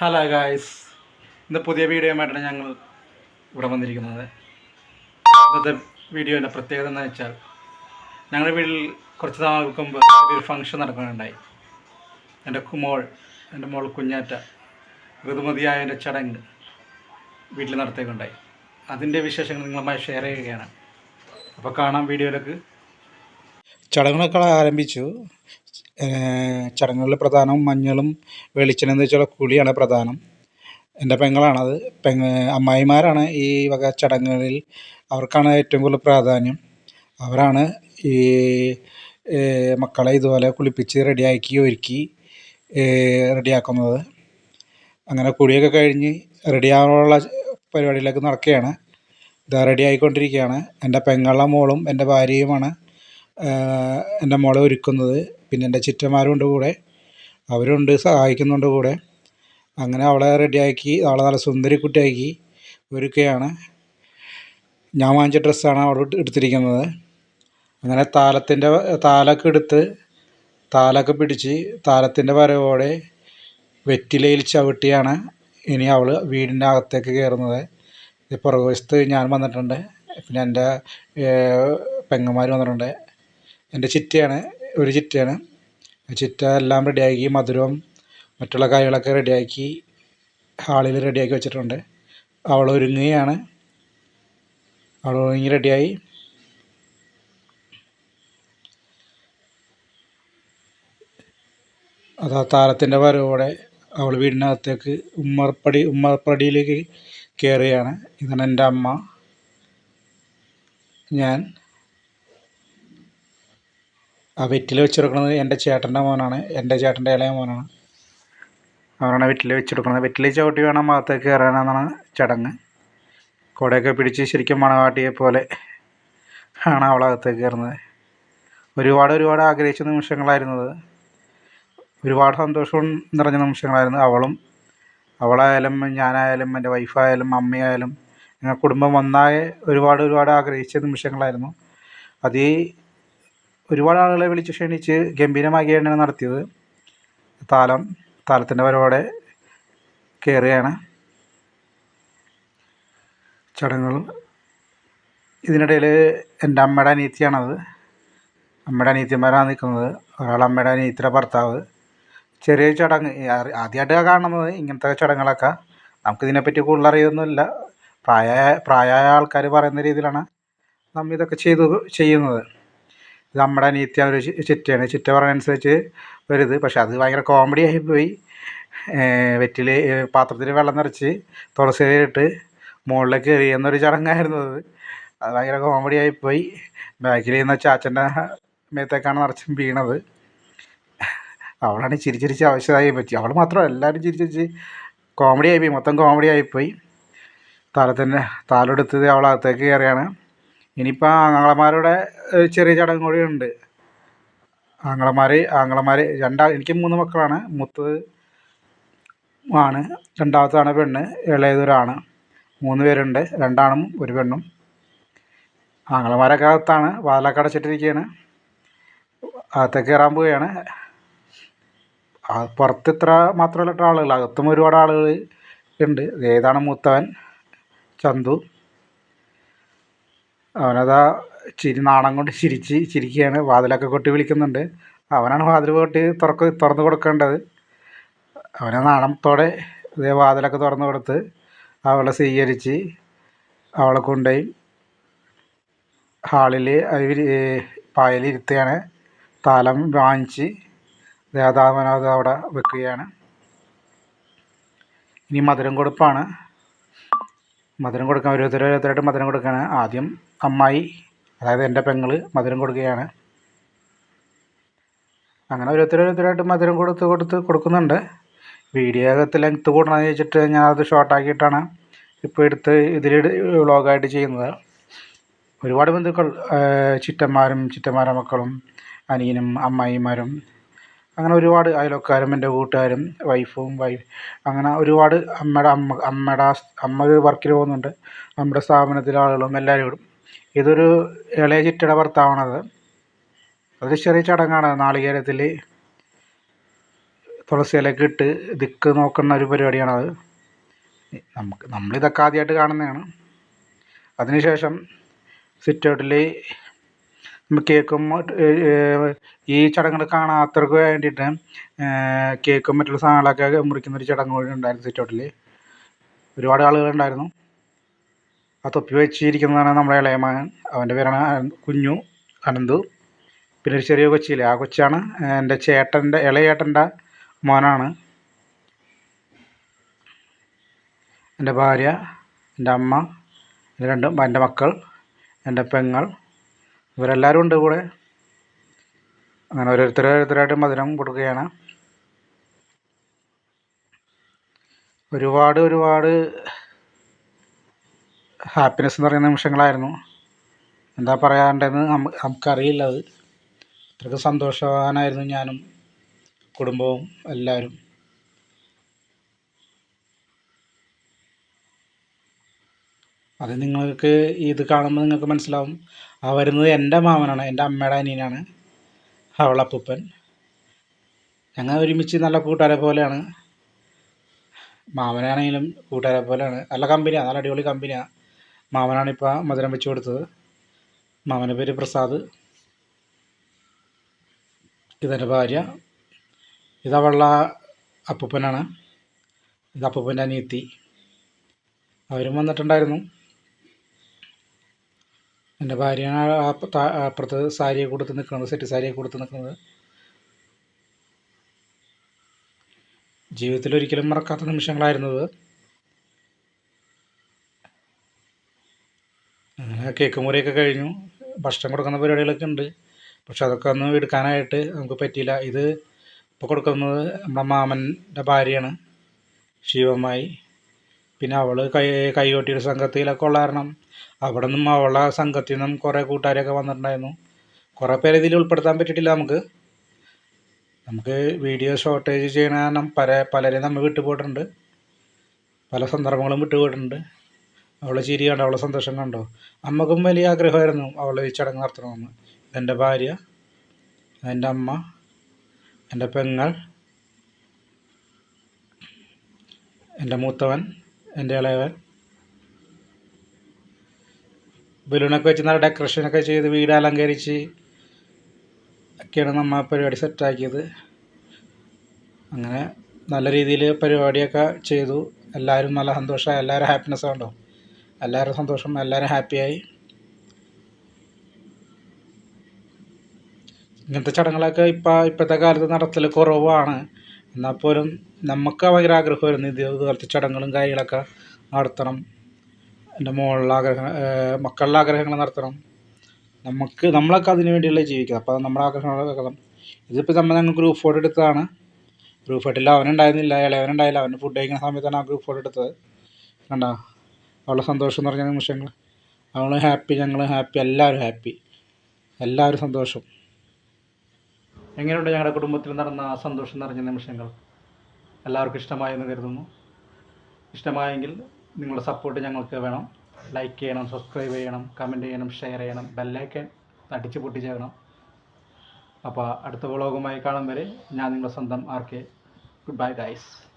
Hello guys. ഇന്ന് പുതിയ വീഡിയോയുമായിട്ടാണ് ഞങ്ങൾ ഇവിടെ വന്നിരിക്കുന്നത്. ഇന്നത്തെ വീഡിയോന്റെ പ്രത്യേകത എന്ന് വെച്ചാൽ ഞങ്ങളുടെ വീട്ടിൽ കുറച്ച് നാൾക്ക് മുമ്പ് ഒരു ഫംഗ്ഷൻ നടക്കുന്നുണ്ടായി. എന്റെ കുമോൾ എന്റെ മോൾ കുഞ്ഞാറ്റ ഋതുമതിയായ എന്റെ ചടങ്ങ് വീട്ടിൽ നടത്തിയിട്ടുണ്ടായി അതിന്റെ വിശേഷങ്ങൾ നിങ്ങളുമായി ഷെയർ ചെയ്യുകയാണ്. അപ്പോൾ കാണാം വീഡിയോയിലേക്ക്. ചടങ്ങുകളൊക്കെ ആരംഭിച്ചു. ചടങ്ങുകളിൽ പ്രധാനം മഞ്ഞളും വെളിച്ചെണ്ണ എന്ന് വെച്ചാൽ കുളിയാണ് പ്രധാനം. എന്റെ പെങ്ങളാണത്. പെങ്ങ അമ്മായിമാരാണ് ഈ വക ചടങ്ങുകളിൽ അവർക്കാണ് ഏറ്റവും കൂടുതൽ പ്രാധാന്യം. അവരാണ് ഈ മക്കളെ ഇതുപോലെ കുളിപ്പിച്ച് റെഡിയാക്കി ഒരുക്കി റെഡിയാക്കുന്നത്. അങ്ങനെ കുളിയൊക്കെ കഴിഞ്ഞ് റെഡിയാവാനുള്ള പരിപാടിയിലേക്ക് നടക്കുകയാണ്. ഇതാ റെഡി ആയിക്കൊണ്ടിരിക്കുകയാണ് എന്റെ പെങ്ങളുടെ മോളും എന്റെ ഭാര്യയുമാണ്. എന്റെ മോളെ ഒരുക്കുന്നത്. പിന്നെ എന്റെ ചിറ്റന്മാരുണ്ട് കൂടെ. അവരുണ്ട് സഹായിക്കുന്നുണ്ട് കൂടെ. അങ്ങനെ അവളെ റെഡിയാക്കി അവളെ നല്ല സുന്ദരി കുട്ടിയാക്കി ഒരുക്കുകയാണ്. ഞാൻ വാങ്ങിച്ച ഡ്രസ്സാണ് അവൾ എടുത്തിരിക്കുന്നത്. അങ്ങനെ താലത്തിന്റെ താലൊക്കെ എടുത്ത് താലൊക്കെ പിടിച്ച് താലത്തിന്റെ വരവോടെ വെറ്റിലയിൽ ചവിട്ടിയാണ് ഇനി അവൾ വീടിന്റെ അകത്തേക്ക് കയറുന്നത്. പുറകുവശത്ത് ഞാൻ വന്നിട്ടുണ്ട്. പിന്നെ എന്റെ പെങ്ങന്മാർ വന്നിട്ടുണ്ട്. എന്റെ ചിറ്റയാണ് ഒരു ചിറ്റയാണ്. ചിറ്റ എല്ലാം റെഡിയാക്കി മധുരവും മറ്റുള്ള കാര്യങ്ങളൊക്കെ റെഡിയാക്കി ഹാളിൽ റെഡിയാക്കി വെച്ചിട്ടുണ്ട്. അവൾ ഒരുങ്ങുകയാണ്. അവൾ ഒരുങ്ങി റെഡിയായി. അത് ആ താരത്തിന്റെ വരവോടെ അവൾ വീടിനകത്തേക്ക് ഉമ്മർപ്പടി ഉമ്മർപ്പടിയിലേക്ക് കയറുകയാണ്. ഇതാണ് എന്റെ അമ്മ. ഞാൻ ആ വെറ്റില വെച്ചെടുക്കുന്നത് എന്റെ ചേട്ടന്റെ മോനാണ്. എന്റെ ചേട്ടന്റെ ഇളയ മോനാണ്. അവനാണ് വെറ്റില വെച്ചെടുക്കുന്നത് വെറ്റില ചവിട്ടി വേണം ഭാഗത്തേക്ക് കയറാനെന്നാണ് ചടങ്ങ്. കുടയൊക്കെ പിടിച്ച് ശരിക്കും മണവാട്ടിയെ പോലെ ആണ് അവളകത്തേക്ക് കയറുന്നത്. ഒരുപാട് ഒരുപാട് ആഗ്രഹിച്ച നിമിഷങ്ങളായിരുന്നത്. ഒരുപാട് സന്തോഷവും നിറഞ്ഞ നിമിഷങ്ങളായിരുന്നു അവളും. അവളായാലും ഞാനായാലും എന്റെ വൈഫായാലും അമ്മയായാലും ഞങ്ങൾ കുടുംബം ഒന്നായി ഒരുപാട് ഒരുപാട് ആഗ്രഹിച്ച നിമിഷങ്ങളായിരുന്നു. അത് ഒരുപാട് ആളുകളെ വിളിച്ച് ക്ഷണിച്ച് ഗംഭീരമാക്കിയാണ് നടത്തിയത് താലം താലത്തിന്റെ വരവോടെ കയറുകയാണ് ചടങ്ങുകൾ. ഇതിനിടയിൽ എന്റെ അമ്മയുടെ അനിയത്തിയാണത്. അമ്മയുടെ അനിയത്തിമാരാണ് നിൽക്കുന്നത്. ഒരാൾ അമ്മയുടെ അനിയത്തിയുടെ ഭർത്താവ്. ചെറിയ ചടങ്ങ്. ആദ്യമായിട്ടാണ് കാണുന്നത് ഇങ്ങനത്തെ ചടങ്ങുകളൊക്കെ. നമുക്കിതിനെപ്പറ്റി കൂടുതൽ അറിയൊന്നുമില്ല. പ്രായ പ്രായമായ ആൾക്കാർ പറയുന്ന രീതിയിലാണ് നമ്മൾ ഇതൊക്കെ ചെയ്തു ചെയ്യുന്നത്. നമ്മുടെ അനിയത്തി ഒരു ചിറ്റയാണ്. ചിറ്റ പറയുന്നതനുസരിച്ച് ഒരിത് പക്ഷെ അത് ഭയങ്കര കോമഡി ആയിപ്പോയി വെറ്റിൽ പാത്രത്തിൽ വെള്ളം നിറച്ച് തുളസിയിലിട്ട് മുകളിലേക്ക് എറിയുന്നൊരു ചടങ്ങായിരുന്നു അത്. അത് ഭയങ്കര കോമഡി ആയിപ്പോയി ബാക്കിൽ നിന്ന് ചാച്ചന്റെ മേത്തേക്കാണ് നിറച്ചും വീണത്. അവളാണ് ചിരിച്ചിരിച്ച് ആവശ്യമായി പറ്റി. അവൾ മാത്രം എല്ലാവരും ചിരിച്ചിരിച്ച് കോമഡി ആയിപ്പോയി മൊത്തം കോമഡി ആയിപ്പോയി താലത്തിന്റെ താലെടുത്തത് അവളകത്തേക്ക് കയറിയാണ്. ഇനിയിപ്പോൾ ആങ്ങളമാരുടെ ചെറിയ ചടങ്ങ് കൂടി ഉണ്ട്. ആങ്ങളമാർ ആങ്ങളമാർ രണ്ടാ എനിക്ക് മൂന്ന് മക്കളാണ്. മൂത്തത് ആണ് രണ്ടാമത്താണ് പെണ്ണ് ഇളയതൊരാണ്. മൂന്ന് പേരുണ്ട് രണ്ടാണും ഒരു പെണ്ണും. ആങ്ങളമാരൊക്കെ അകത്താണ് വാതിലൊക്കെ അടച്ചിട്ടിരിക്കുകയാണ് അകത്തേക്ക് കയറാൻ പോവുകയാണ്. പുറത്ത് ഇത്ര മാത്രമല്ല ആളുകൾ. അകത്തും ഒരുപാട് ആളുകൾ ഉണ്ട്. ഏതാണ് മൂത്തവൻ? ചന്തു. അവനതാ ചിരി നാണം കൊണ്ട് ചിരിച്ച് ചിരിക്കുകയാണ്. വാതിലൊക്കെ കൊട്ടി വിളിക്കുന്നുണ്ട്. അവനാണ് വാതിൽ കൊട്ടി തുറക്ക് തുറന്നു കൊടുക്കേണ്ടത്. അവനെ നാണത്തോടെ ഇതേ വാതിലൊക്കെ തുറന്നു കൊടുത്ത് അവളെ സ്വീകരിച്ച് അവളെ കൊണ്ടുപോയി ഹാളിൽ അവർ പായലിരുത്തുകയാണ് താലം വാങ്ങിച്ച് ദേവതാമനോദ അവിടെ വെക്കുകയാണ്. ഇനി മധുരം കൊടുപ്പാണ്. മധുരം കൊടുക്കാൻ ഒരു ഓരോരുത്തരായിട്ട് മധുരം കൊടുക്കുകയാണ്. ആദ്യം അമ്മായി അതായത് എന്റെ പെങ്ങൾ മധുരം കൊടുക്കുകയാണ്. അങ്ങനെ ഓരോരുത്തർ ഓരോരുത്തരായിട്ട് മധുരം കൊടുത്ത് കൊടുത്ത് കൊടുക്കുന്നുണ്ട്. വീഡിയോകത്ത് ലെങ്ത്ത് കൂടണമെന്ന് ചോദിച്ചിട്ട് ഞാൻ അത് ഷോർട്ടാക്കിയിട്ടാണ് ഇപ്പോൾ എടുത്ത് ഇതിൽ വ്ളോഗായിട്ട് ചെയ്യുന്നത്. ഒരുപാട് ബന്ധുക്കൾ ചിറ്റന്മാരും ചിറ്റന്മാരുടെ മക്കളും അനിയനും അമ്മായിമാരും അങ്ങനെ ഒരുപാട് അയൽവക്കാരും എന്റെ കൂട്ടുകാരും വൈഫും വൈഫ് അങ്ങനെ ഒരുപാട് അമ്മയുടെ അമ്മ അമ്മയുടെ അമ്മ ഒരു പോകുന്നുണ്ട്. നമ്മുടെ സ്ഥാപനത്തിലെ ആളുകളും എല്ലാവരും കൂടും. ഇതൊരു ഇളയ ചിറ്റയുടെ ഭർത്താവാണത്. അതൊരു ചെറിയ ചടങ്ങാണ്. നാളികേരത്തിൽ തുളസി ഇലയൊക്കെ ഇട്ട് ദിക്ക് നോക്കുന്ന ഒരു പരിപാടിയാണത്. നമുക്ക് നമ്മളിതൊക്കെ ആദ്യമായിട്ട് കാണുന്നതാണ്. അതിനുശേഷം സിറ്റ് ഔട്ടിൽ കേക്കും ഈ ചടങ്ങുകൾ കാണാത്തവർക്ക് വേണ്ടിയിട്ട് കേക്കും മറ്റുള്ള സാധനങ്ങളൊക്കെ മുറിക്കുന്ന ഒരു ചടങ്ങ് കൂടി ഉണ്ടായിരുന്നു സിറ്റ് ഔട്ടിൽ ഒരുപാട് ആളുകളുണ്ടായിരുന്നു ആ തൊപ്പി വെച്ചിരിക്കുന്നതാണ് നമ്മുടെ ഇളയ മകൻ. അവന്റെ പേരാണ് കുഞ്ഞു അനന്തു. പിന്നെ ഒരു ചെറിയ കൊച്ചിയില്ലേ ആ കൊച്ചാണ് എന്റെ ചേട്ടന്റെ ഇളയേട്ടന്റെ മോനാണ്. എന്റെ ഭാര്യ എന്റെ അമ്മ എന്റെ രണ്ട് എന്റെ മക്കൾ എന്റെ പെങ്ങൾ ഇവരെല്ലാവരും ഉണ്ട് കൂടെ. അങ്ങനെ ഓരോരുത്തർ ഓരോരുത്തരായിട്ട് മധുരം കൊടുക്കുകയാണ്. ഒരുപാട് ഒരുപാട് ഹാപ്പിനെസ് എന്ന് പറയുന്ന നിമിഷങ്ങളായിരുന്നു. എന്താ പറയാണ്ടെന്ന് നമുക്ക് നമുക്കറിയില്ല അത്. അത്രയ്ക്ക് സന്തോഷവാനായിരുന്നു ഞാനും കുടുംബവും എല്ലാവരും. അത് നിങ്ങൾക്ക് ഇത് കാണുമ്പോൾ നിങ്ങൾക്ക് മനസ്സിലാവും. ആ വരുന്നത് എന്റെ മാമനാണ് എന്റെ അമ്മയുടെ അനിയനാണ് അവളപ്പൂപ്പൻ. ഞങ്ങൾ ഒരുമിച്ച് നല്ല കൂട്ടുകാരെ പോലെയാണ്. മാമനാണെങ്കിലും കൂട്ടുകാരെ പോലെയാണ്. നല്ല കമ്പനിയാണ് നല്ല അടിപൊളി കമ്പനിയാണ് മാമനാണ് ഇപ്പോൾ മധുരം വെച്ച് കൊടുത്തത്. മാമന്റെ പേര് പ്രസാദ്. ഇതെന്റെ ഭാര്യ. ഇതവളുടെ അപ്പൂപ്പനാണ്. ഇത് അപ്പൂപ്പന്റെ അനിയത്തി. അവരും വന്നിട്ടുണ്ടായിരുന്നു. എന്റെ ഭാര്യയാണ് അപ്പുറത്ത് സാരിയെ കൊടുത്ത് നിൽക്കുന്നത് സെറ്റ് സാരിയെ കൊടുത്ത് നിൽക്കുന്നത്. ജീവിതത്തിൽ ഒരിക്കലും മറക്കാത്ത നിമിഷങ്ങളായിരുന്നത്. അങ്ങനെ കേക്ക് മുറിയൊക്കെ കഴിഞ്ഞു. ഭക്ഷണം കൊടുക്കുന്ന പരിപാടികളൊക്കെ ഉണ്ട്. പക്ഷെ അതൊക്കെ ഒന്ന് എടുക്കാനായിട്ട് നമുക്ക് പറ്റിയില്ല. ഇത് ഇപ്പോൾ കൊടുക്കുന്നത് നമ്മുടെ മാമന്റെ ഭാര്യയാണ് ശിവമായി പിന്നെ അവൾ കൈ കൈകൊട്ടിയുടെ സംഘത്തിലൊക്കെ ഉള്ള കാരണം അവിടെ നിന്നും അവളെ സംഘത്തിൽ നിന്നും കുറേ കൂട്ടുകാരൊക്കെ വന്നിട്ടുണ്ടായിരുന്നു. കുറേ പേരെ ഇതിൽ ഉൾപ്പെടുത്താൻ പറ്റിയിട്ടില്ല നമുക്ക്. നമുക്ക് വീഡിയോ ഷോർട്ടേജ് ചെയ്യണ കാരണം പല പലരെയും നമ്മൾ വിട്ടുപോയിട്ടുണ്ട്. പല സന്ദർഭങ്ങളും വിട്ടുപോയിട്ടുണ്ട്. അവളെ ചിരി കണ്ടോ അവളെ സന്തോഷം കണ്ടോ. അമ്മക്കും വലിയ ആഗ്രഹമായിരുന്നു അവളെ ഈ ചടങ്ങ് നടത്തണമെന്ന്. എന്റെ ഭാര്യ എന്റെ അമ്മ എന്റെ പെങ്ങൾ എന്റെ മൂത്തവൻ എന്റെ ഇളയവൻ. ബലൂണൊക്കെ വെച്ച് നല്ല ഡെക്കറേഷനൊക്കെ ചെയ്ത് വീട് അലങ്കരിച്ച് ഒക്കെയാണ് നമ്മൾ പരിപാടി സെറ്റാക്കിയത് അങ്ങനെ നല്ല രീതിയിൽ പരിപാടിയൊക്കെ ചെയ്തു. എല്ലാവരും നല്ല സന്തോഷമായി എല്ലാവരും ഹാപ്പിനെസ് ഉണ്ടോ എല്ലാവരും സന്തോഷം. എല്ലാവരും ഹാപ്പിയായി ഇങ്ങനത്തെ ചടങ്ങുകളൊക്കെ ഇപ്പം ഇപ്പോഴത്തെ കാലത്ത് നടത്തൽ കുറവാണ്. എന്നാൽ പോലും നമുക്ക് ഭയങ്കര ആഗ്രഹമായിരുന്നു ഇത് ഇതുപോലത്തെ ചടങ്ങുകളും കാര്യങ്ങളൊക്കെ നടത്തണം. എന്റെ മോളുടെ ആഗ്രഹം മക്കളുടെ ആഗ്രഹങ്ങൾ നടത്തണം. നമുക്ക് നമ്മളൊക്കെ അതിന് വേണ്ടിയല്ലേ ജീവിക്കുന്നത് അപ്പോൾ നമ്മുടെ ആഗ്രഹങ്ങൾ നടക്കണം ഇതിപ്പോൾ നമ്മൾ ഞങ്ങൾ ഗ്രൂപ്പ് ഫോട്ടോ എടുത്തതാണ്. ഗ്രൂപ്പ് ഫോട്ടോയിൽ അവനുണ്ടായിരുന്നില്ല ഇളയവനുണ്ടായില്ല. അവന് ഫുഡ് കഴിക്കുന്ന സമയത്താണ് ആ ഗ്രൂപ്പ് ഫോട്ടോ എടുത്തത്. കണ്ടോ? അവളുടെ സന്തോഷം എന്ന് പറഞ്ഞ നിമിഷങ്ങൾ. അവൾ ഹാപ്പി ഞങ്ങൾ ഹാപ്പി എല്ലാവരും ഹാപ്പി എല്ലാവരും സന്തോഷം. എങ്ങനെയുണ്ട് ഞങ്ങളുടെ കുടുംബത്തിൽ നടന്ന ആ സന്തോഷം നിറഞ്ഞ നിമിഷങ്ങൾ? എല്ലാവർക്കും ഇഷ്ടമായെന്ന് കരുതുന്നു. ഇഷ്ടമായെങ്കിൽ നിങ്ങളുടെ സപ്പോർട്ട് ഞങ്ങൾക്ക് വേണം. ലൈക്ക് ചെയ്യണം സബ്സ്ക്രൈബ് ചെയ്യണം കമന്റ് ചെയ്യണം ഷെയർ ചെയ്യണം ബെല്ലൈക്കൻ അടിച്ച് പൊട്ടിച്ചേക്കണം. അപ്പോൾ അടുത്ത വ്ളോഗുമായി കാണും വരെ ഞാൻ നിങ്ങളുടെ സ്വന്തം R K good bye guys